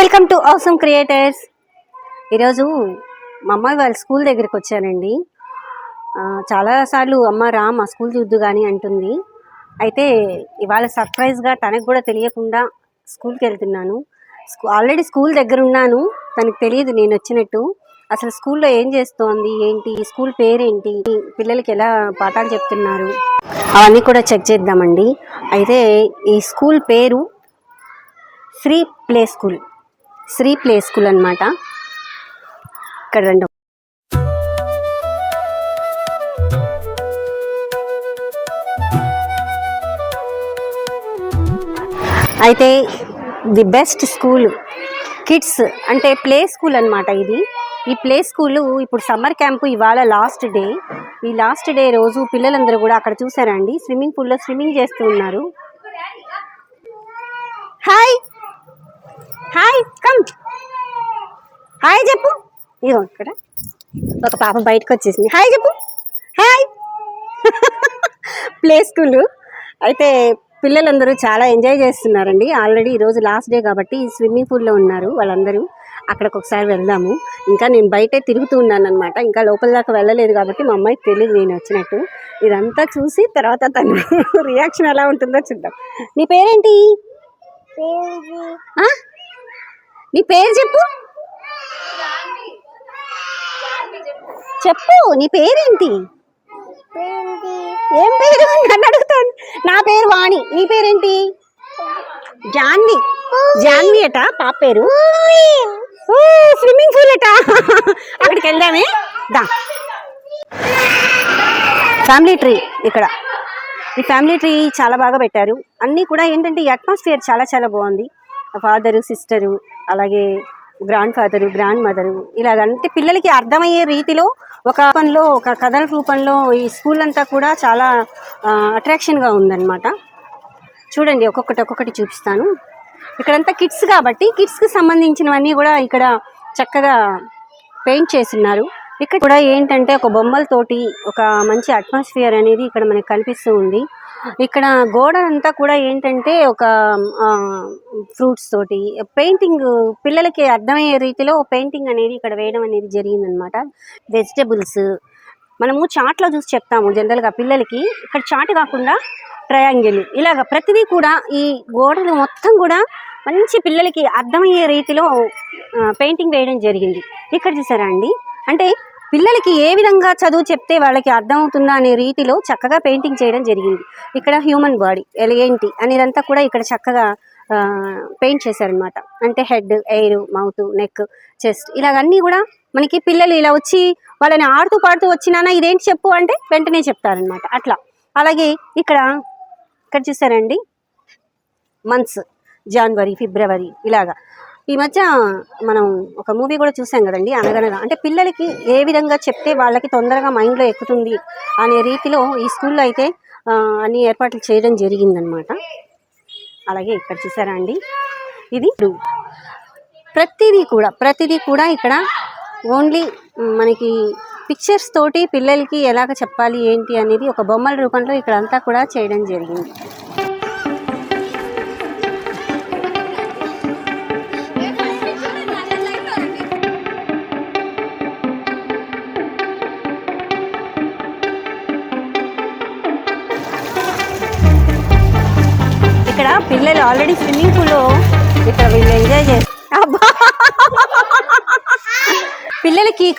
Welcome to awesome creators. ఈరోజు మా అమ్మాయి వాళ్ళ స్కూల్ దగ్గరికి వచ్చానండి. చాలాసార్లు అమ్మ రా మా స్కూల్ చూద్దు కానీ అంటుంది. అయితే ఇవాళ సర్ప్రైజ్గా తనకు కూడా తెలియకుండా స్కూల్కి వెళ్తున్నాను. స్కూ ఆల్రెడీ స్కూల్ దగ్గర ఉన్నాను. తనకు తెలియదు నేను వచ్చినట్టు. అసలు స్కూల్లో ఏం చేస్తోంది ఏంటి ఈ స్కూల్ పేరేంటి పిల్లలకి ఎలా పాఠాలు చెప్తున్నారు? అవన్నీ కూడా చెక్ చేద్దామండి. అయితే ఈ స్కూల్ పేరు free play school. Sri play school అనమాట ఇక్కడ రెండు అయితే ది బెస్ట్ స్కూల్ కిడ్స్ అంటే ప్లే స్కూల్ అనమాట ఇది. ఈ ప్లే స్కూల్ ఇప్పుడు సమ్మర్ క్యాంపు ఇవాళ లాస్ట్ డే. ఈ లాస్ట్ డే రోజు పిల్లలందరూ కూడా అక్కడ చూసారండి స్విమ్మింగ్ పూల్లో స్విమ్మింగ్ చేస్తూ ఉన్నారు. హాయ్! Hi come. హాయ్ చెప్పు. ఇదిగో ఇక్కడ. ఒక పాప బయటకు వచ్చేసింది. హాయ్ చెప్పు. హాయ్. Play school. అయితే పిల్లలందరూ చాలా ఎంజాయ్ చేస్తున్నారండి. ఆల్రెడీ ఈరోజు లాస్ట్ డే కాబట్టి స్విమ్మింగ్ పూల్లో ఉన్నారు వాళ్ళందరూ. అక్కడికి ఒకసారి వెళ్దాము. ఇంకా నేను బయటే తిరుగుతూ ఉన్నాను అనమాట ఇంకా లోపల దాకా వెళ్ళలేదు కాబట్టి మా అమ్మాయికి తెలియదు నేను వచ్చినట్టు. ఇదంతా చూసి తర్వాత తన రియాక్షన్ ఎలా ఉంటుందో చూద్దాం. నీ పేరేంటి? నీ పేరు చెప్పు. చెప్పు నీ పేరేంటి? ఏం పేరు? నన్ను అడుగుతాను నా పేరు వాణి. నీ పేరేంటి? జాన్వి. జాన్వి అట? పాప పేరు? స్విమ్మింగ్ పూల్ అట. అక్కడికి వెళ్దామే. దా. ఫ్యామిలీ ట్రీ ఇక్కడ. ఈ ఫ్యామిలీ ట్రీ చాలా బాగా పెట్టారు. అన్నీ కూడా ఏంటంటే ఈ అట్మాస్ఫియర్ చాలా చాలా బాగుంది. ఫాదరు సిస్టరు అలాగే గ్రాండ్ ఫాదరు గ్రాండ్ మదరు ఇలాగంటే పిల్లలకి అర్థమయ్యే రీతిలో ఒక రూపంలో ఒక కథల రూపంలో ఈ స్కూల్ అంతా కూడా చాలా అట్రాక్షన్గా ఉందన్నమాట. చూడండి ఒక్కొక్కటి ఒక్కొక్కటి చూపిస్తాను. ఇక్కడంతా కిడ్స్ కాబట్టి కిడ్స్కి సంబంధించినవన్నీ కూడా ఇక్కడ చక్కగా పెయింట్ చేస్తున్నారు. ఇక్కడ కూడా ఏంటంటే ఒక బొమ్మలతోటి ఒక మంచి అట్మాస్ఫియర్ అనేది ఇక్కడ మనకి కనిపిస్తూ ఉంది. ఇక్కడ గోడ అంతా కూడా ఏంటంటే ఒక ఫ్రూట్స్ తోటి పెయింటింగ్ పిల్లలకి అర్థమయ్యే రీతిలో పెయింటింగ్ అనేది ఇక్కడ వేయడం అనేది జరిగిందనమాట వెజిటబుల్స్ మనము చాట్లో చూసి చెప్తాము జనరల్గా పిల్లలకి. ఇక్కడ చాట్ కాకుండా ట్రయాంగిల్ ఇలాగ ప్రతిదీ కూడా ఈ గోడలు మొత్తం కూడా మంచి పిల్లలకి అర్థమయ్యే రీతిలో పెయింటింగ్ వేయడం జరిగింది. ఇక్కడ చూసారా అండి? అంటే పిల్లలకి ఏ విధంగా చదువు చెప్తే వాళ్ళకి అర్థమవుతుందా అనే రీతిలో చక్కగా పెయింటింగ్ చేయడం జరిగింది. ఇక్కడ హ్యూమన్ బాడీ ఏంటి అనేదంతా కూడా ఇక్కడ చక్కగా పెయింట్ చేశారనమాట అంటే head hair mouth neck chest ఇలాగన్నీ కూడా మనకి పిల్లలు ఇలా వచ్చి వాళ్ళని ఆడుతూ పాడుతూ వచ్చినానా ఇదేంటి చెప్పు అంటే వెంటనే చెప్తారనమాట అట్లా. అలాగే ఇక్కడ ఇక్కడ చూసారండి? మంత్స్ జనవరి ఫిబ్రవరి ఇలాగా. ఈ మధ్య మనం ఒక మూవీ కూడా చూసాం కదండి అనగనగా. అంటే పిల్లలకి ఏ విధంగా చెప్తే వాళ్ళకి తొందరగా మైండ్లో ఎక్కుతుంది అనే రీతిలో ఈ స్కూల్లో అయితే అన్ని ఏర్పాట్లు చేయడం జరిగిందనమాట అలాగే ఇక్కడ చూసారా అండి? ఇది ప్రతిదీ కూడా ప్రతిదీ కూడా ఇక్కడ ఓన్లీ మనకి పిక్చర్స్ తోటి పిల్లలకి ఎలాగ చెప్పాలి ఏంటి అనేది ఒక బొమ్మల రూపంలో ఇక్కడ అంతా కూడా చేయడం జరిగింది.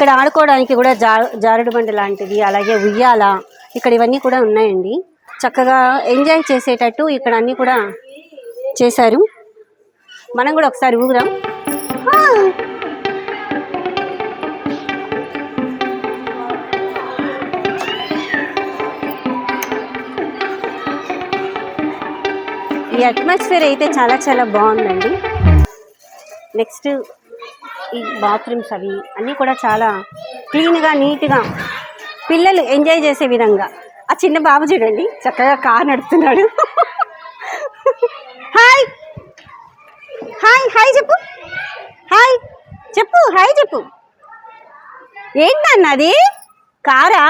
ఇక్కడ ఆడుకోవడానికి కూడా జా జారుడు బండి లాంటిది అలాగే ఉయ్యాల ఇక్కడ ఇవన్నీ కూడా ఉన్నాయండి. చక్కగా ఎంజాయ్ చేసేటట్టు ఇక్కడ అన్నీ కూడా చేశారు. మనం కూడా ఒకసారి ఊగుదాం. ఈ అట్మాస్ఫియర్ అయితే చాలా చాలా బాగుందండి. నెక్స్ట్ ఈ బాత్రూమ్స్ అవి అన్నీ కూడా చాలా క్లీన్గా నీట్గా పిల్లలు ఎంజాయ్ చేసే విధంగా. ఆ చిన్న బాబు చూడండి చక్కగా కార్ నడుపుతున్నాడు. హాయ్! హాయ్ హాయ్ చెప్పు. హాయ్ చెప్పు హాయ్ చెప్పు. ఏంటన్న అది? కారా?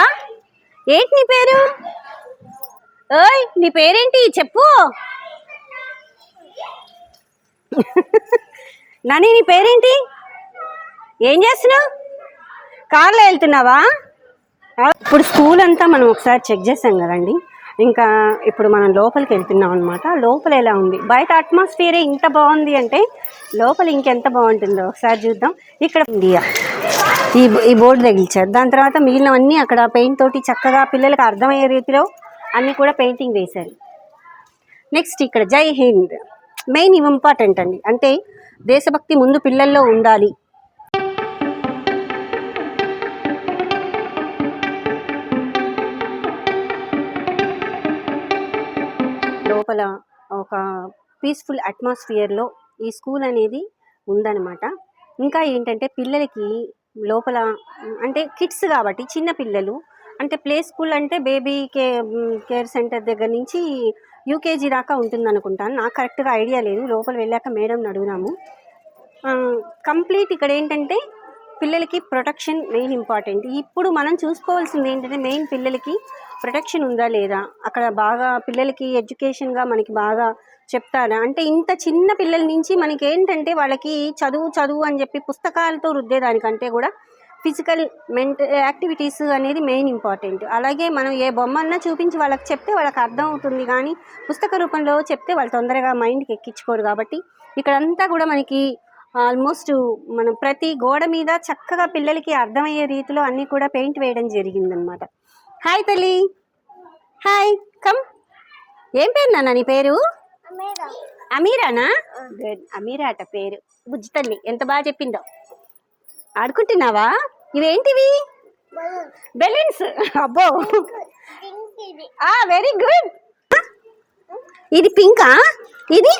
ఏంటి నీ పేరు? ఓయ్ నీ పేరేంటి? చెప్పు. నాని నీ పేరేంటి? ఏం చేస్తున్నావు? కార్లో వెళ్తున్నావా? ఇప్పుడు స్కూల్ అంతా మనం ఒకసారి చెక్ చేసాం కదండి. ఇంకా ఇప్పుడు మనం లోపలికి వెళ్తున్నాం అనమాట లోపల ఎలా ఉంది? బయట అట్మాస్ఫియరే ఇంత బాగుంది అంటే లోపల ఇంకెంత బాగుంటుందో ఒకసారి చూద్దాం. ఇక్కడ ఇండియా ఈ ఈ బోర్డు తగిలిచారు. దాని తర్వాత మిగిలినవన్నీ అక్కడ పెయింట్ తోటి చక్కగా పిల్లలకు అర్థమయ్యే రీతిలో అన్నీ కూడా పెయింటింగ్ వేశారు. నెక్స్ట్ ఇక్కడ జై హింద్. మెయిన్ ఇంపార్టెంట్ అండి. అంటే దేశభక్తి ముందు పిల్లల్లో ఉండాలి. లోపల ఒక పీస్ఫుల్ అట్మాస్ఫియర్లో ఈ స్కూల్ అనేది ఉందన్నమాట. ఇంకా ఏంటంటే పిల్లలకి లోపల అంటే కిడ్స్ కాబట్టి చిన్న పిల్లలు అంటే ప్లే స్కూల్ అంటే బేబీ కే కేర్ సెంటర్ దగ్గర నుంచి యూకేజీ దాకా ఉంటుంది అనుకుంటాను నాకు కరెక్ట్గా ఐడియా లేదు. లోపల వెళ్ళాక మేడం అడుగుదాము. కంప్లీట్ ఇక్కడ ఏంటంటే పిల్లలకి ప్రొటెక్షన్ మెయిన్ ఇంపార్టెంట్. ఇప్పుడు మనం చూసుకోవాల్సింది ఏంటంటే మెయిన్ పిల్లలకి ప్రొటెక్షన్ ఉందా లేదా? అక్కడ బాగా పిల్లలకి ఎడ్యుకేషన్గా మనకి బాగా చెప్తారా? అంటే ఇంత చిన్న పిల్లల నుంచి మనకి ఏంటంటే వాళ్ళకి చదువు చదువు అని చెప్పి పుస్తకాలతో రుద్దేదానికంటే కూడా ఫిజికల్ మెంట యాక్టివిటీస్ అనేది మెయిన్ ఇంపార్టెంట్. అలాగే మనం ఏ బొమ్మన్నా చూపించి వాళ్ళకి చెప్తే వాళ్ళకి అర్థం అవుతుంది కానీ పుస్తక రూపంలో చెప్తే వాళ్ళు తొందరగా మైండ్కి ఎక్కించుకోరు కాబట్టి ఇక్కడంతా కూడా మనకి ఆల్మోస్ట్ మనం ప్రతి గోడ మీద చక్కగా పిల్లలకి అర్థమయ్యే రీతిలో అన్నీ కూడా పెయింట్ వేయడం జరిగిందనమాట హాయ్ తల్లి. హాయ్. కమ్. ఏం పేరు నాన్న నీ పేరు? అమీరానా? గుడ్. అమీరా అట పేరు. బుజ్జి తల్లి ఎంత బాగా చెప్పిందో. ఆడుకుంటున్నావా? ఇవేంటివి? బెలూన్స్. అబ్బో. ఆ వెరీ గుడ్. ఇది పింకా? ఇది?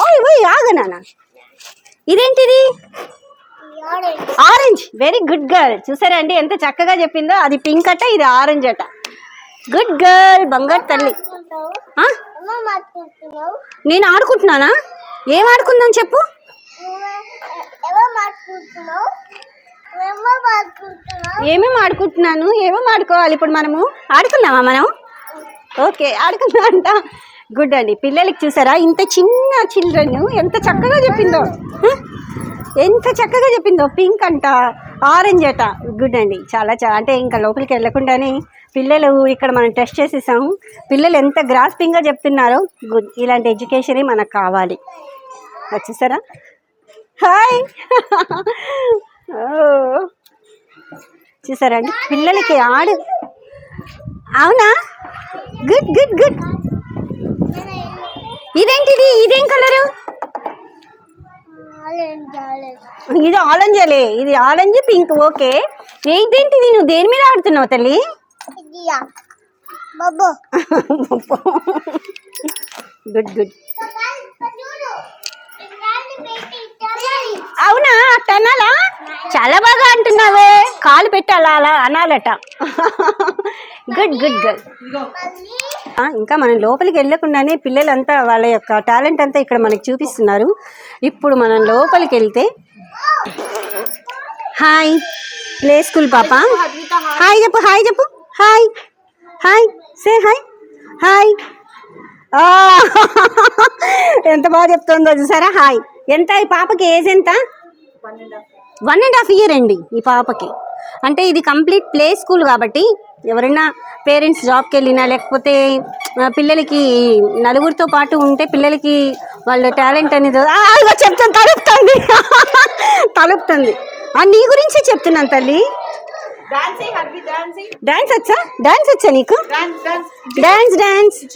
ఓయ్ ఓయ్ ఆగు నాన్న. ఇదేంటిది? ఆరెంజ్ వెరీ గుడ్ గర్ల్ చూసారా అండి ఎంత చక్కగా చెప్పిందో? అది పింక్ అట ఇది ఆరెంజ్ అట. గుడ్ గర్ల్ బంగారు తల్లి? నేను ఆడుకుంటున్నానా? ఏం ఆడుకుందాం చెప్పు. ఏమేమి ఆడుకుంటున్నాను? ఏమేమి ఆడుకోవాలి ఇప్పుడు మనము? ఆడుకుందామా మనం? ఓకే ఆడుకుందాం అంట. గుడ్ అండి. పిల్లలకి చూసారా? ఇంత చిన్న చిల్డ్రన్ ఎంత చక్కగా చెప్పిందో. ఎంత చక్కగా చెప్పిందో. పింక్ అంట ఆరెంజ్ అట. గుడ్ అండి. చాలా చాలా అంటే ఇంకా లోపలికి వెళ్ళకుండానే పిల్లలు ఇక్కడ మనం టెస్ట్ చేసేసాము. పిల్లలు ఎంత గ్రాస్పింగ్గా చెప్తున్నారో. గుడ్ ఇలాంటి ఎడ్యుకేషనే మనకు కావాలి. అది చూసారా? హాయ్ ఓ oh. చూసారా అండి? పిల్లలకి ఆడు అవునా? గుడ్ గుడ్ గుడ్ ఇదేంటిది ఇదేం కలరు ఇది ఆరెంజలే ఇది ఆరెంజ్ పింక్ ఓకే ఇదేంటిది నువ్వు దేని మీద ఆడుతున్నావు తల్లి గుడ్ గుడ్ అవునా అనాలా చాలా బాగా అంటున్నావే. కాలు పెట్టి అలా అలా అనాలట. గుడ్ గుడ్ గుడ్ ఇంకా మనం లోపలికి వెళ్ళకుండానే పిల్లలంతా వాళ్ళ యొక్క టాలెంట్ అంతా ఇక్కడ మనకి చూపిస్తున్నారు. ఇప్పుడు మనం లోపలికి వెళ్తే హాయ్. ప్లే స్కూల్ పాప. హాయ్ చెప్పు హాయ్ చెప్పు. Hi. Hi. Say hi. Hi. ఆ, ఎంత బాగా చెప్తుందో చూసారా? హాయ్. ఎంత ఈ పాపకి ఏజ్ ఎంత? వన్ అండ్ హాఫ్ ఇయర్ అండి ఈ పాపకి. అంటే ఇది కంప్లీట్ ప్లే స్కూల్ కాబట్టి ఎవరైనా పేరెంట్స్ జాబ్కి వెళ్ళినా లేకపోతే పిల్లలకి నలుగురితో పాటు ఉంటే పిల్లలకి వాళ్ళ టాలెంట్ అనేది చెప్తాను తలుపుతుంది. తలుపుతుంది. నీ గురించే చెప్తున్నాను తల్లి. డాన్సీ వచ్చా? డాన్స్ వచ్చా నీకు? డాన్స్. డాన్స్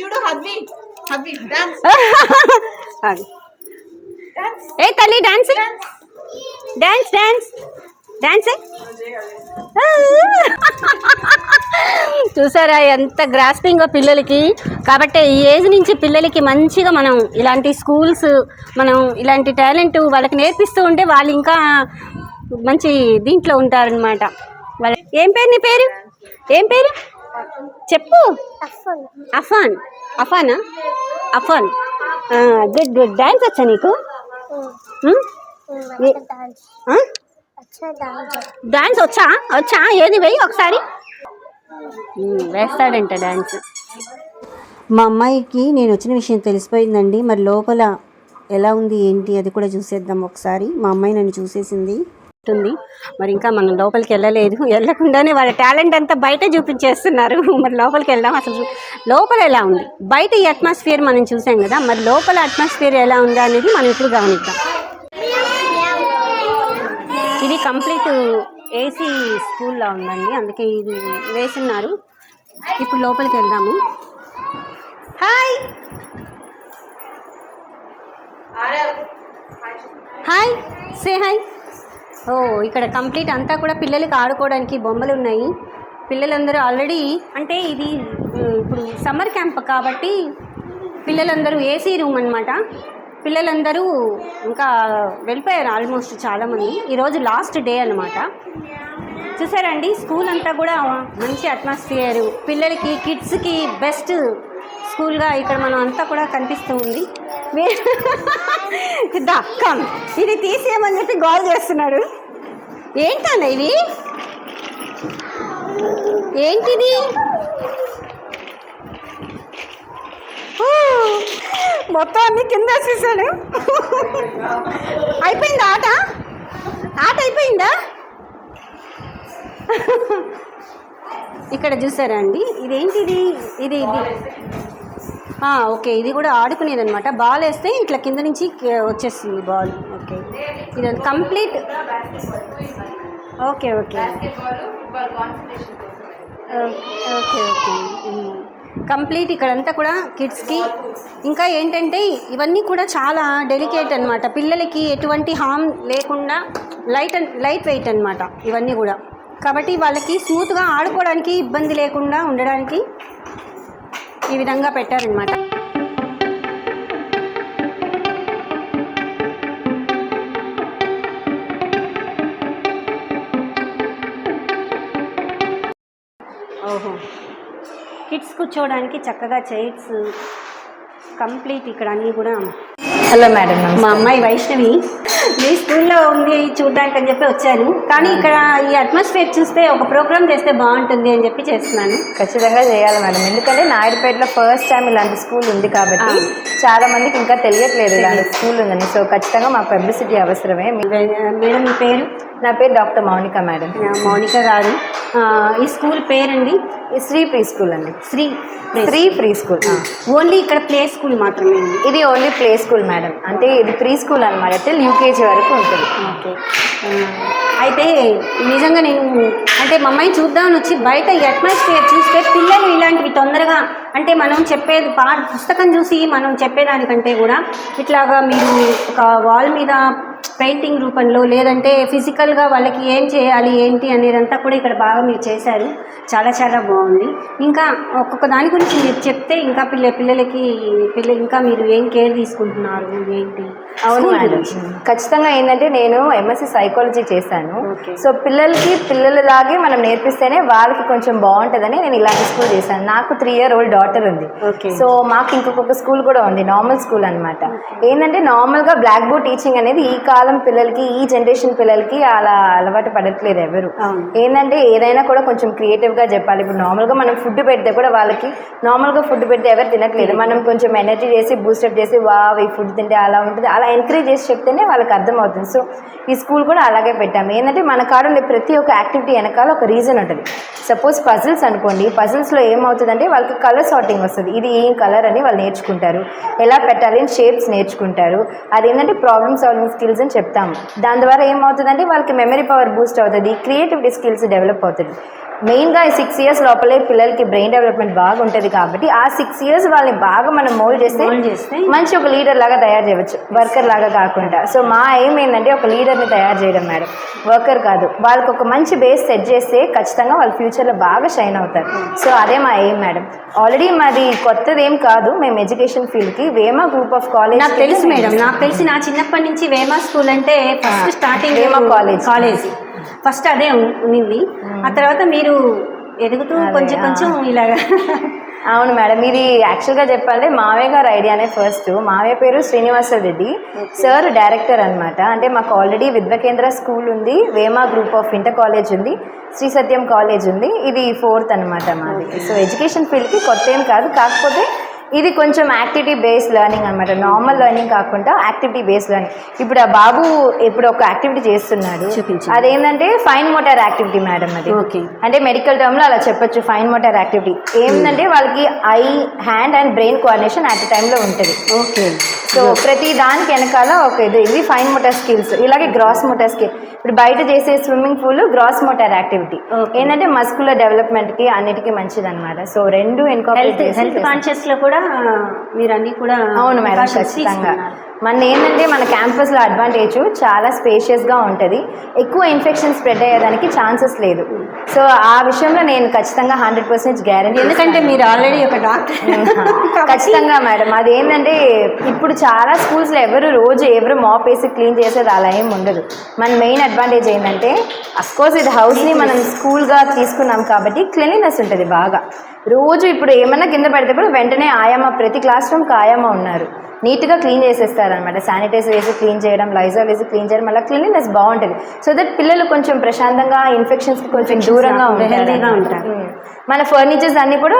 ఏ తల్లి డాన్స్ డాన్స్ డాన్స్ డాన్స్ చూసారా ఎంత గ్రాస్పింగ్ పిల్లలకి. కాబట్టి ఈ ఏజ్ నుంచి పిల్లలకి మంచిగా మనం ఇలాంటి స్కూల్స్ మనం ఇలాంటి టాలెంట్ వాళ్ళకి నేర్పిస్తూ ఉంటే వాళ్ళు ఇంకా మంచి దీంట్లో ఉంటారనమాట వాళ్ళ ఏం పేరు నీ పేరు? ఏం పేరు? చెప్పు. అఫాన్. అఫానా. అఫాన్? గుడ్ గుడ్ డాన్స్ వచ్చా నీకు? డాన్స్ వచ్చా? వచ్చా? ఏది వెయ్యి ఒకసారి? వేస్తాడంట డాన్స్ మా అమ్మాయికి నేను వచ్చిన విషయం తెలిసిపోయిందండి. మరి లోపల ఎలా ఉంది ఏంటి అది కూడా చూసేద్దాం ఒకసారి. మా అమ్మాయి నన్ను చూసేసింది. ఉంది మరి ఇంకా మనం లోపలికి వెళ్ళలేదు. వెళ్ళకుండానే వాళ్ళ టాలెంట్ అంతా బయట చూపించేస్తున్నారు. మరి లోపలికి వెళ్దాం అసలు. లోపల ఎలా ఉంది? బయట ఈ అట్మాస్ఫియర్ మనం చూసాం కదా మరి లోపల అట్మాస్ఫియర్ ఎలా ఉందా అనేది మనం ఇప్పుడు గమనిద్దాం. కంప్లీట్ ఏసీ స్కూల్లా ఉందండి. అందుకే ఇది వేసున్నారు ఇప్పుడు లోపలికి వెళ్దాము. హాయ్! హాయ్! Say hi! ఓ ఇక్కడ కంప్లీట్ అంతా కూడా పిల్లలకి ఆడుకోవడానికి బొమ్మలు ఉన్నాయి. పిల్లలందరూ ఆల్రెడీ అంటే ఇది ఇప్పుడు సమ్మర్ క్యాంప్ కాబట్టి పిల్లలందరూ ఏసీ రూమ్ అనమాట పిల్లలందరూ ఇంకా వెళ్ళిపోయారు ఆల్మోస్ట్ చాలామంది. ఈరోజు లాస్ట్ డే అనమాట చూసారండి స్కూల్ అంతా కూడా మంచి అట్మాస్ఫియర్ పిల్లలకి కిడ్స్కి బెస్ట్ స్కూల్గా ఇక్కడ మనం అంతా కూడా కనిపిస్తూ ఉంది. దక్కం ఇది తీసేయమని చెప్పి గోల్ చేస్తున్నాడు. ఏంటన్నా ఇవి ఏంటిది? మొత్తం అన్ని కింద వేసేసాడు అయిపోయిందా ఆట? ఆట అయిపోయిందా? ఇక్కడ చూసారా అండి? ఇదేంటిది? ఇది ఇది. ఓకే. ఇది కూడా ఆడుకునేది అనమాట బాల్ వేస్తే ఇట్లా కింద నుంచి వచ్చేస్తుంది బాల్. ఓకే. ఇది complete. Okay okay. Okay okay. Complete ఇక్కడంతా కూడా కిడ్స్కి. ఇంకా ఏంటంటే ఇవన్నీ కూడా చాలా డెలికేట్ అనమాట పిల్లలకి ఎటువంటి హామ్ లేకుండా లైట్ అండ్ లైట్ వెయిట్ అనమాట ఇవన్నీ కూడా. కాబట్టి వాళ్ళకి స్మూత్గా ఆడుకోవడానికి ఇబ్బంది లేకుండా ఉండడానికి ఈ విధంగా పెట్టారనమాట కిడ్స్ కూర్చోవడానికి చక్కగా చైర్స్ కంప్లీట్ ఇక్కడ అన్నీ కూడా. హలో మేడం మా అమ్మాయి వైష్ణవి మీ స్కూల్లో ఉంది చూడడానికి అని చెప్పి వచ్చాను. కానీ ఇక్కడ ఈ అట్మాస్ఫియర్ చూస్తే ఒక ప్రోగ్రామ్ చేస్తే బాగుంటుంది అని చెప్పి చేస్తున్నాను. ఖచ్చితంగా చేయాలి మేడం ఎందుకంటే నాయుడుపేటలో ఫస్ట్ టైం ఇలాంటి స్కూల్ ఉంది కాబట్టి. చాలా మందికి ఇంకా తెలియట్లేదు ఇలాంటి స్కూల్ ఉందని. సో ఖచ్చితంగా మాకు పబ్లిసిటీ అవసరమే. మీ- మేడం మీ పేరు? నా పేరు డాక్టర్ మౌనిక మేడం మౌనిక గారు. ఈ స్కూల్ పేరండి శ్రీ ప్రీ స్కూల్ అండి. Shri Shri pre school. Only ఇక్కడ ప్లే స్కూల్ మాత్రమే ఇది ఓన్లీ ప్లే స్కూల్ మేడం. అంటే ఇది ప్రీ స్కూల్ అనమాట టిల్ యూకేజీ వరకు ఉంటుంది. ఓకే. అయితే నిజంగా నేను అంటే మా అమ్మాయిని చూద్దామని వచ్చి బయట అట్మాస్ఫియర్ చూస్తే పిల్లలు ఇలాంటివి తొందరగా అంటే మనం చెప్పేది పా పుస్తకం చూసి మనం చెప్పేదానికంటే కూడా ఇట్లాగా మీరు ఒక వాల్ మీద పెయింటింగ్ రూపంలో లేదంటే ఫిజికల్గా వాళ్ళకి ఏం చేయాలి ఏంటి అనేదంతా కూడా ఇక్కడ బాగా మీరు చేశారు. చాలా చాలా బాగుంది. ఇంకా ఒక్కొక్క దాని గురించి మీరు చెప్తే ఇంకా పిల్ల పిల్లలకి పిల్ల ఇంకా మీరు ఏం కేర్ తీసుకుంటున్నారు ఏంటి? అవును. ఖచ్చితంగా ఏంటంటే నేను ఎంఎస్సి సైకాలజీ చేశాను. సో పిల్లలకి పిల్లలలాగే మనం నేర్పిస్తేనే వాళ్ళకి కొంచెం బాగుంటుందని నేను ఇలాంటి స్కూల్ చేశాను. నాకు త్రీ ఇయర్ ఓల్డ్ డాటర్ ఉంది. సో మాకు ఇంకొక స్కూల్ కూడా ఉంది నార్మల్ స్కూల్ అనమాట ఏంటంటే నార్మల్గా బ్లాక్ బోర్డ్ టీచింగ్ అనేది ఈ కాలం పిల్లలకి ఈ జనరేషన్ పిల్లలకి అలా అలవాటు పడట్లేదు ఎవరు. ఏంటంటే ఏదైనా కూడా కొంచెం క్రియేటివ్గా చెప్పాలి. ఇప్పుడు నార్మల్గా మనం ఫుడ్ పెడితే కూడా వాళ్ళకి నార్మల్గా ఫుడ్ పెడితే ఎవరు తినట్లేదు. మనం కొంచెం ఎనర్జీ చేసి బూస్టప్ చేసి వా ఈ ఫుడ్ తింటే అలా ఉంటుంది. అలా ఎంకరేజ్ చేసి చెప్తేనే వాళ్ళకి అర్థమవుతుంది. సో ఈ స్కూల్ కూడా అలాగే పెట్టాము ఏంటంటే మన కాడ ఉండే ప్రతి ఒక్క యాక్టివిటీ వెనకాల ఒక రీజన్ ఉంటుంది. సపోజ్ పజిల్స్ అనుకోండి. పజిల్స్లో ఏమవుతుందంటే వాళ్ళకి కలర్ సార్టింగ్ వస్తుంది. ఇది ఏం కలర్ అని వాళ్ళు నేర్చుకుంటారు. ఎలా పెట్టాలి అని షేప్స్ నేర్చుకుంటారు. అదేంటంటే ప్రాబ్లమ్ సాల్వింగ్ స్కిల్స్ అని చెప్తాము. దాని ద్వారా ఏమవుతుందంటే వాళ్ళకి మెమరీ పవర్ బూస్ట్ అవుతుంది. క్రియేటివిటీ స్కిల్స్ డెవలప్ అవుతుంది. మెయిన్గా ఈ సిక్స్ ఇయర్స్ లోపలే పిల్లలకి బ్రెయిన్ డెవలప్మెంట్ బాగా ఉంటుంది కాబట్టి ఆ సిక్స్ ఇయర్స్ వాళ్ళని బాగా మనం మోల్డ్ చేస్తే మంచి ఒక లీడర్ లాగా తయారు చేయవచ్చు వర్కర్ లాగా కాకుండా. సో మా ఎయిమ్ ఏంటంటే ఒక లీడర్ని తయారు చేయడం మేడం. వర్కర్ కాదు. వాళ్ళకి ఒక మంచి బేస్ సెట్ చేస్తే ఖచ్చితంగా వాళ్ళ ఫ్యూచర్లో బాగా షైన్ అవుతారు. సో అదే మా ఎయిమ్ మేడం. ఆల్రెడీ మాది కొత్తది ఏం కాదు. మేము ఎడ్యుకేషన్ ఫీల్డ్కి వేమా గ్రూప్ ఆఫ్ కాలేజ్ నాకు తెలుసు మేడం. నాకు తెలిసి నా చిన్నప్పటి నుంచి వేమా స్కూల్ అంటే first starting Vema college. College first అదే ఉన్- ఉన్నింది. ఆ తర్వాత మీరు ఎదుగుతూ కొంచెం. కొంచెం ఇలాగా అవును మేడం ఇది యాక్చువల్గా చెప్పాలంటే మావయ్య గారు ఐడియానే ఫస్ట్. మావయ్య పేరు శ్రీనివాస రెడ్డి. సార్ డైరెక్టర్ అన్నమాట. అంటే మాకు ఆల్రెడీ విద్వకేంద్ర స్కూల్ ఉంది Vema group of inter college ఉంది శ్రీ సత్యం కాలేజ్ ఉంది. ఇది ఫోర్త్ అన్నమాట మాది. సో ఎడ్యుకేషన్ ఫీల్డ్కి కొత్త ఏం కాదు. కాకపోతే ఇది కొంచెం యాక్టివిటీ బేస్డ్ లెర్నింగ్ అనమాట నార్మల్ లెర్నింగ్ కాకుండా యాక్టివిటీ బేస్డ్ లెర్నింగ్. ఇప్పుడు ఆ బాబు ఇప్పుడు ఒక యాక్టివిటీ చేస్తున్నాడు. అదేంటంటే ఫైన్ మోటార్ యాక్టివిటీ మేడం అది. ఓకే. అంటే మెడికల్ టర్మ్లో అలా చెప్పొచ్చు ఫైన్ మోటార్ యాక్టివిటీ. ఏంటంటే వాళ్ళకి eye hand and brain coordination at టైంలో ఉంటుంది. ఓకే. సో ప్రతి దానికి వెనకాల ఒక ఇది ఇది ఫైన్ మోటార్ స్కిల్స్. ఇలాగే గ్రాస్ మోటార్ స్కిల్. ఇప్పుడు బయట చేసే swimming pool gross motor activity. ఏంటంటే మస్కులర్ డెవలప్మెంట్కి అన్నిటికీ మంచిది అనమాట సో రెండు హెల్త్ కాన్షియస్లో కూడా మీరు అన్ని కూడా అవును మేడం ఖచ్చితంగా. మన ఏంటంటే మన క్యాంపస్లో అడ్వాంటేజ్ చాలా స్పేషియస్గా ఉంటుంది. ఎక్కువ ఇన్ఫెక్షన్ స్ప్రెడ్ అయ్యేదానికి ఛాన్సెస్ లేదు. సో ఆ విషయంలో నేను ఖచ్చితంగా హండ్రెడ్ పర్సెంట్ గ్యారంటీ ఎందుకంటే మీరు ఆల్రెడీ ఒక డాక్టర్ ఖచ్చితంగా మేడం అది ఏంటంటే ఇప్పుడు చాలా స్కూల్స్లో ఎవరు రోజు ఎవరు మాప్ వేసి క్లీన్ చేసేది అలా ఏం ఉండదు. మన మెయిన్ అడ్వాంటేజ్ ఏంటంటే అఫ్కోర్స్ ఇది హౌస్ని మనం స్కూల్గా తీసుకున్నాం కాబట్టి క్లీనినెస్ ఉంటుంది బాగా. రోజు ఇప్పుడు ఏమన్నా కింద పడితే కూడా వెంటనే ఆయమ్మ ప్రతి క్లాస్ రూమ్కి ఆయమ్మ ఉన్నారు. నీట్గా క్లీన్ చేసేస్తారనమాట శానిటైజర్ వేసి క్లీన్ చేయడం లైజాల్ వేసి క్లీన్ చేయడం అలా క్లీనినెస్ బాగుంటుంది. సో దట్ పిల్లలు కొంచెం ప్రశాంతంగా ఇన్ఫెక్షన్స్కి కొంచెం దూరంగా healthy-గా ఉంటారు. మన ఫర్నిచర్స్ అన్ని కూడా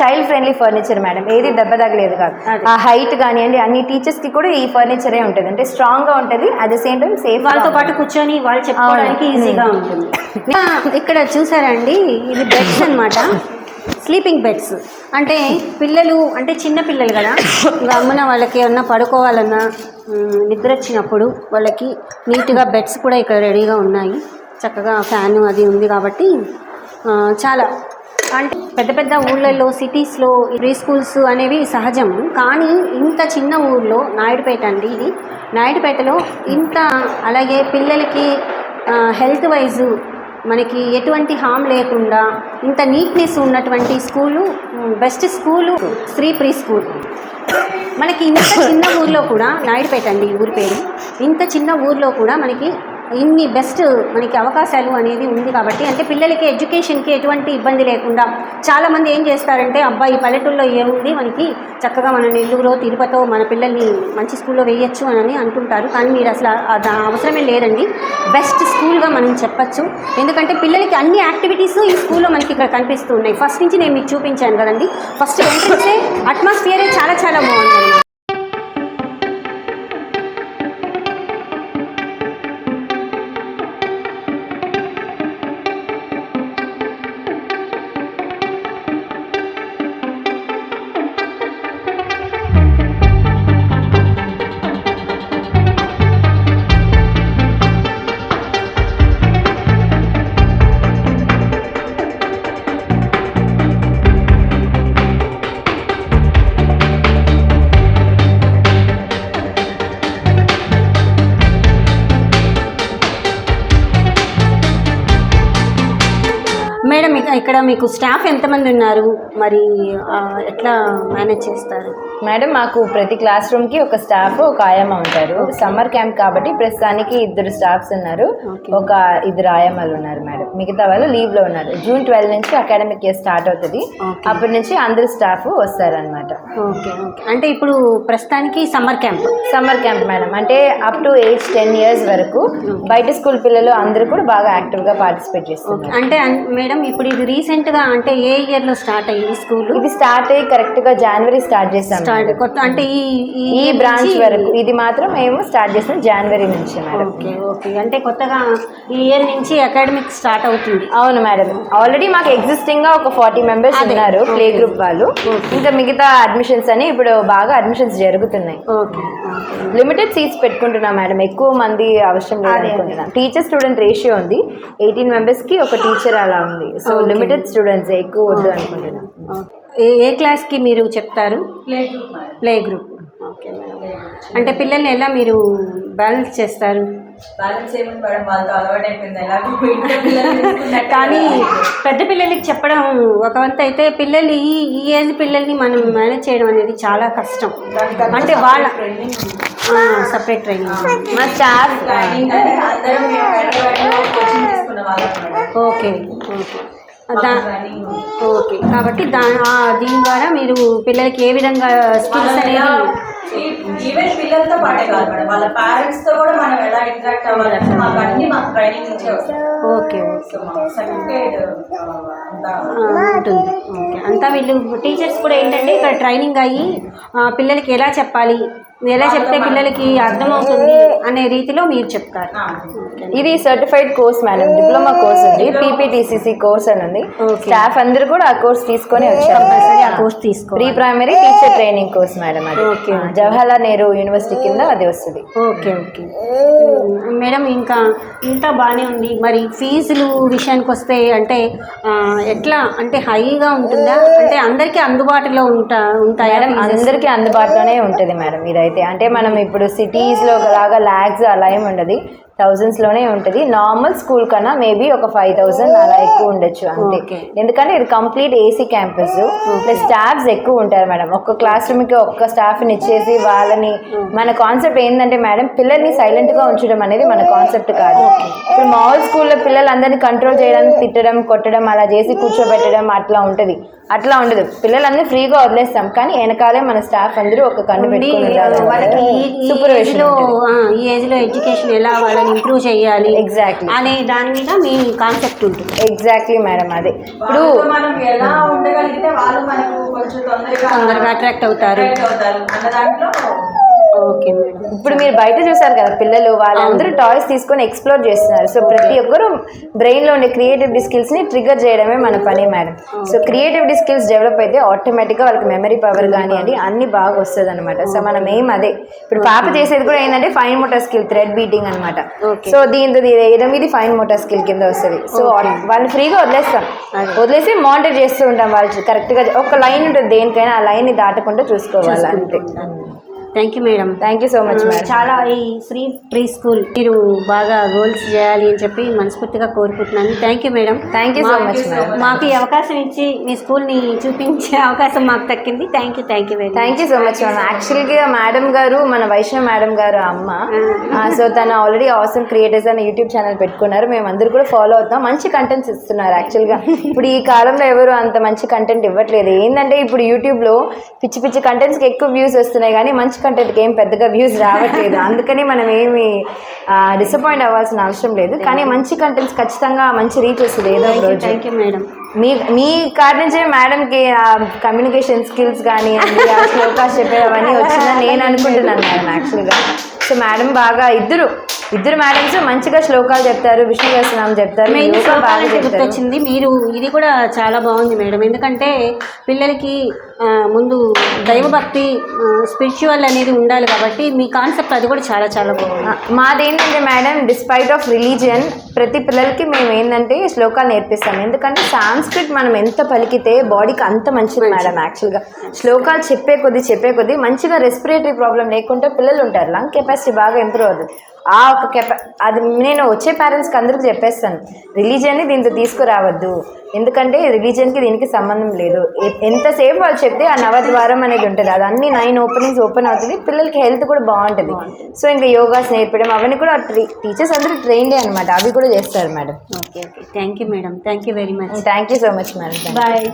చైల్డ్ ఫ్రెండ్లీ ఫర్నిచర్ మేడం. ఏది దెబ్బ తగలేదు కాదు. ఆ హైట్ కానివ్వండి అన్ని టీచర్స్కి కూడా ఈ ఫర్నిచరే ఉంటుంది. అంటే స్ట్రాంగ్గా ఉంటుంది at the same time safe వాళ్ళతో పాటు కూర్చొని వాళ్ళు చెప్పుకోవడానికి అవును. ఈజీగా ఉంటుంది. ఇక్కడ చూసారండి ఇది బెడ్స్ అన్నమాట. స్లీపింగ్ బెడ్స్ అంటే పిల్లలు అంటే చిన్న పిల్లలు కదా. గమ్మున వాళ్ళకి ఏమన్నా పడుకోవాలన్నా నిద్ర వచ్చినప్పుడు వాళ్ళకి నీట్గా బెడ్స్ కూడా ఇక్కడ రెడీగా ఉన్నాయి. చక్కగా ఫ్యాన్ అది ఉంది కాబట్టి చాలా. అంటే పెద్ద పెద్ద ఊళ్ళల్లో సిటీస్లో ప్రీ స్కూల్స్ అనేవి సహజం. కానీ ఇంత చిన్న ఊళ్ళో నాయుడుపేట అండి ఇది. నాయుడుపేటలో ఇంత అలాగే పిల్లలకి హెల్త్ వైజు మనకి ఎటువంటి హామ్ లేకుండా ఇంత నీట్నెస్ ఉన్నటువంటి school best school Shri pre school మనకి ఇంత చిన్న ఊర్లో కూడా నాయుడుపేట అండి ఊరి పేరు ఇంత చిన్న ఊర్లో కూడా మనకి ఇన్ని బెస్ట్ మనకి అవకాశాలు అనేది ఉంది కాబట్టి అంటే పిల్లలకి ఎడ్యుకేషన్కి ఎటువంటి ఇబ్బంది లేకుండా చాలామంది ఏం చేస్తారంటే అబ్బాయి పల్లెటూళ్ళలో ఏముంది? మనకి చక్కగా మన నెల్లూరు తిరుపతో మన పిల్లల్ని మంచి స్కూల్లో వేయచ్చు అని అనుకుంటారు. కానీ మీరు అసలు అవసరమే లేదండి. బెస్ట్ స్కూల్గా మనం చెప్పచ్చు. ఎందుకంటే పిల్లలకి అన్ని యాక్టివిటీస్ ఈ స్కూల్లో మనకి ఇక్కడ కనిపిస్తూ ఉన్నాయి. ఫస్ట్ నుంచి నేను మీకు చూపించాను కదండి. ఫస్ట్ ఎంట్రన్సే అట్మాస్ఫియరే చాలా చాలా బాగుంది. మీకు స్టాఫ్ ఎంతమంది ఉన్నారు? మరి ఎట్లా మేనేజ్ చేస్తారు? మేడం మాకు ప్రతి క్లాస్ రూమ్కి ఒక స్టాఫ్ ఒక ఆయమ్మ ఉంటారు. సమ్మర్ క్యాంప్ కాబట్టి ప్రస్తుతానికి ఇద్దరు స్టాఫ్స్ ఉన్నారు. ఒక ఇద్దరు ఆయమ్మలు ఉన్నారు మేడం. మిగతా వాళ్ళు లీవ్లో ఉన్నారు. జూన్ ట్వెల్వ్ నుంచి అకాడమిక్ ఇయర్ స్టార్ట్ అవుతుంది. అప్పటి నుంచి అందరు స్టాఫ్ వస్తారనమాట ఓకే ఓకే అంటే ఇప్పుడు ప్రస్తుతానికి summer camp summer camp madam. అంటే up to age ten years వరకు బయట స్కూల్ పిల్లలు అందరూ కూడా బాగా యాక్టివ్గా పార్టిసిపేట్ ఓకే చేస్తున్నారు అంటే మేడం ఇప్పుడు ఇది రీసెంట్గా అంటే ఏ ఇయర్లో స్టార్ట్ అయ్యింది స్కూల్ ఇది స్టార్ట్ అయ్యి కరెక్ట్గా జనవరి స్టార్ట్ చేస్తాం స్టార్ట్. కొత్త అంటే ఈ ఈ బ్రాంచ్ వరకు. ఇది మాత్రం మేము స్టార్ట్ చేస్తాం జనవరి నుంచి మేడం. ఓకే ఓకే అంటే కొత్తగా ఈ ఇయర్ నుంచి అకాడమిక్ స్టార్ట్ అవుతుంది. అవును మేడం. ఆల్రెడీ మాకు ఎగ్జిస్టింగ్గా ఒక ఫార్టీ మెంబర్స్ ఉన్నారు ప్లే. గ్రూప్ వాళ్ళు. ఇంకా మిగతా అడ్మిషన్స్ అని ఇప్పుడు బాగా అడ్మిషన్స్ జరుగుతున్నాయి. లిమిటెడ్ సీట్స్ పెట్టుకుంటున్నాం మేడం. ఎక్కువ మంది అవసరం లేదు అనుకుంటున్నాం. టీచర్ స్టూడెంట్ రేషియో ఉంది. ఎయిటీన్ మెంబర్స్కి ఒక టీచర్ అలా ఉంది. సో. లిమిటెడ్ స్టూడెంట్స్ ఎక్కువ వద్దు అనుకుంటున్నాం. ఏ ఏ క్లాస్కి మీరు చెప్తారు? Play group okay madam. అంటే పిల్లల్ని ఎలా మీరు బ్యాలెన్స్ చేస్తారు? బ్యాలెన్స్ ఏముంది మేడం? వాళ్ళతో అలవాటు అయిపోయింది తీసుకున్నట్టు కానీ పెద్ద పిల్లలకి చెప్పడం ఒక వంతు అయితే పిల్లలు ఈ ఈ ఏజ్ పిల్లల్ని మనం మేనేజ్ చేయడం అనేది చాలా కష్టం. అంటే వాళ్ళ సపరేట్ ట్రైనింగ్ మా స్టాఫ్ ఓకే. ఓకే. ఓకే. కాబట్టి దా దీని ద్వారా మీరు పిల్లలకి ఏ విధంగా స్కిల్స్ అనేది ఈవెన్ పిల్లలతో పాటే కాదు మేడం. వాళ్ళ పేరెంట్స్తో కూడా మనం ఎలా ఇంటరాక్ట్ అవ్వాలంటే మాకు అన్ని మాకు ట్రైనింగ్ నుంచే వస్తాయి. ఓకే ఉంటుంది. ఓకే. అంతా వీళ్ళు టీచర్స్ కూడా ఏంటంటే ఇక్కడ ట్రైనింగ్ అయ్యి పిల్లలకి ఎలా చెప్పాలి? ఎలా చెప్తే పిల్లలకి అర్థమవుతుంది అనే రీతిలో మీరు చెప్తారు. ఇది certified course madam diploma course ఉంది. పీపీటీసీసీ కోర్స్ అని ఉంది. స్టాఫ్ అందరూ కూడా ఆ కోర్స్ తీసుకొని వచ్చారు. కంపల్సరీ ఆ కోర్స్ తీసుకో pre primary teacher training course madam అది. ఆ, జవహర్లాల్ నెహ్రూ యూనివర్సిటీ కింద అది వస్తుంది. ఓకే ఓకే మేడం ఇంకా ఇంత బాగానే ఉంది. మరి ఫీజులు విషయానికి వస్తే అంటే ఎట్లా? అంటే హైగా ఉంటుందా? అంటే అందరికీ అందుబాటులో ఉంటా ఉంటాయా? అందరికీ అందుబాటులోనే ఉంటుంది మేడం అయితే. అంటే మనం ఇప్పుడు సిటీస్లో లాగా ల్యాగ్స్ అలా ఏమి ఉండదు. థౌజండ్స్లోనే ఉంటుంది. నార్మల్ స్కూల్ కన్నా మేబీ ఒక ఫైవ్ థౌసండ్ అలా ఎక్కువ ఉండొచ్చు అంతే. ఎందుకంటే ఇది complete AC campus plus staffs ఎక్కువ ఉంటారు మేడం ఒక్క క్లాస్ రూమ్కి ఒక్క స్టాఫ్ని ఇచ్చేసి వాళ్ళని మన కాన్సెప్ట్ ఏంటంటే మేడం పిల్లల్ని సైలెంట్గా ఉంచడం అనేది మన కాన్సెప్ట్ కాదు. ఇప్పుడు మామూలు స్కూల్లో పిల్లలందరినీ కంట్రోల్ చేయడానికి తిట్టడం కొట్టడం అలా చేసి కూర్చోబెట్టడం అట్లా ఉంటుంది. అట్లా ఉండదు. పిల్లలందరూ ఫ్రీగా వదిలేస్తాం. కానీ వెనకాలే మన స్టాఫ్ అందరూ ఒక కన్ను పెట్టుకుని వాళ్ళకి ఈ- ఈ ఏజ్ సూపర్వేషన్లో ఆ, ఈ ఏజ్లో ఎడ్యుకేషన్ ఎలా వాళ్ళని ఇంప్రూవ్ చేయాలి ఎగ్జాక్ట్లీ అనే దాని మీద మీ కాన్సెప్ట్ ఉంటుంది. ఎగ్జాక్ట్లీ మేడం అదే. ఇప్పుడు వాళ్ళతో మనం ఎలా ఉండగలిగితే వాళ్ళు మనకు కొంచెం తొందరగా తొందరగా అట్రాక్ట్ అవుతారు. attract అవుతారు అన్న దాంట్లో ఓకే మేడం. ఇప్పుడు మీరు బయట చూసారు కదా పిల్లలు వాళ్ళందరూ టాయ్స్ తీసుకొని ఎక్స్ప్లోర్ చేస్తున్నారు. సో ప్రతి ఒక్కరు బ్రెయిన్లో ఉండే క్రియేటివిటీ స్కిల్స్ని ట్రిగర్ చేయడమే మన పని madam. So creativity skills develop అయితే ఆటోమేటిక్గా వాళ్ళకి మెమరీ పవర్ కానివ్వండి అన్ని బాగా వస్తుంది అనమాట సో మనం ఏం అదే. ఇప్పుడు పాప చేసేది కూడా ఏంటంటే fine motor skill thread beating అనమాట. సో దీంతో వేయడం ఇది ఫైన్ మోటార్ స్కిల్ కింద వస్తుంది. సో వాళ్ళని ఫ్రీగా వదిలేస్తాం. వదిలేసి మానిటర్ చేస్తూ ఉంటాం వాళ్ళు. కరెక్ట్గా ఒక లైన్ ఉంటుంది దేనికైనా ఆ లైన్ని దాటకుండా చూసుకోవాలి అంతే thank you madam thank you so much madam చాలా ఈ శ్రీ ప్రీ స్కూల్ మీరు బాగా గోల్స్ చేయాలి అని చెప్పి మనస్ఫూర్తిగా కోరుకుంటున్నాను. Thank you madam thank you so much madam మాకు ఈ అవకాశం ఇచ్చి మీ స్కూల్ని చూపించే అవకాశం మాకు దక్కింది. Thank you thank you thank you so much ma'am యాక్చువల్గా మేడం గారు మన వైష్ణవ్ మేడం గారు అమ్మ. సో తను ఆల్రెడీ ఆసమ్ క్రియేటర్స్ అనే యూట్యూబ్ ఛానల్ పెట్టుకున్నారు. మేము అందరూ కూడా ఫాలో అవుతాం మంచి కంటెంట్స్ ఇస్తున్నారు యాక్చువల్గా ఇప్పుడు ఈ కాలంలో ఎవరు అంత మంచి కంటెంట్ ఇవ్వట్లేదు. ఏంటంటే ఇప్పుడు యూట్యూబ్లో పిచ్చి పిచ్చి కంటెంట్స్కి ఎక్కువ వ్యూస్ వస్తున్నాయి. కానీ మంచి కంటెంట్కి ఏం పెద్దగా వ్యూస్ రావట్లేదు. అందుకని మనం ఏమి డిసప్పాయింట్ అవ్వాల్సిన అవసరం లేదు. కానీ మంచి కంటెంట్స్ ఖచ్చితంగా మంచి రీచ్ వస్తుంది ఏదో ఒక రోజు. థ్యాంక్ యూ మేడం మీ మీ కాడ నుంచే మేడంకి ఆ కమ్యూనికేషన్ స్కిల్స్ కానీ ఆ శ్లోకాస్ చెప్పే అవన్నీ వచ్చిందని నేను అనుకుంటున్నాను మేడం యాక్చువల్గా సో మేడం బాగా ఇద్దరు ఇద్దరు మేడమ్స్ మంచిగా శ్లోకాలు చెప్తారు విష్ణు సహస్రనామం చెప్తారు. గుర్తొచ్చింది. మీరు ఇది కూడా చాలా బాగుంది మేడం. ఎందుకంటే పిల్లలకి ముందు దైవభక్తి స్పిరిచువల్ అనేది ఉండాలి కాబట్టి మీ కాన్సెప్ట్ అది కూడా చాలా చాలా బాగుంది. ఆ, మాదేంటంటే మేడం డిస్పైట్ ఆఫ్ రిలీజియన్ ప్రతి పిల్లలకి మేము ఏంటంటే శ్లోకాలు నేర్పిస్తాం ఎందుకంటే సాంస్క్రిట్ మనం ఎంత పలికితే బాడీకి అంత మంచిది మేడం యాక్చువల్గా శ్లోకాలు చెప్పే కొద్దీ చెప్పే కొద్దీ మంచిగా రెస్పిరేటరీ ప్రాబ్లం లేకుండా పిల్లలు ఉంటారు. లంగ్ కెపాసిటీ బాగా ఇంప్రూవ్ అవుతుంది. ఆ ఒక కెపా అది నేను వచ్చే పేరెంట్స్కి అందరికీ చెప్పేస్తాను. రిలీజియన్ని దీంతో తీసుకురావద్దు. ఎందుకంటే రిలీజియన్కి దీనికి సంబంధం లేదు. ఎంతసేపు వాళ్ళు చెప్తే ఆ నవద్వారం అనేది ఉంటుంది. అది అన్ని నైన్ ఓపెనింగ్స్ ఓపెన్ అవుతుంది. పిల్లలకి హెల్త్ కూడా బాగుంటుంది. సో ఇంకా యోగాస్ నేర్పడం అవన్నీ కూడా టీచర్స్ అందరూ ట్రైన్డే అనమాట అవి కూడా చేస్తారు madam. Okay okay. Thank you madam. Thank you very much thank you so much madam. Bye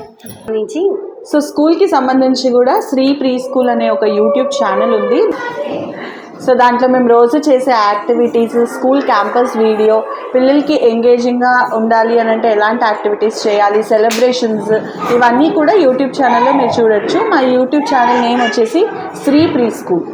నుంచి సో స్కూల్కి సంబంధించి కూడా శ్రీ ప్రీ స్కూల్ అనే ఒక యూట్యూబ్ ఛానల్ ఉంది. సో దాంట్లో మేము రోజు చేసే యాక్టివిటీస్ స్కూల్ క్యాంపస్ వీడియో పిల్లలకి ఎంగేజింగ్గా ఉండాలి అని అంటే ఎలాంటి యాక్టివిటీస్ చేయాలి సెలబ్రేషన్స్ ఇవన్నీ కూడా యూట్యూబ్ ఛానల్లో మీరు చూడొచ్చు. మా యూట్యూబ్ ఛానల్ నేమ్ వచ్చేసి శ్రీ ప్రీ స్కూల్.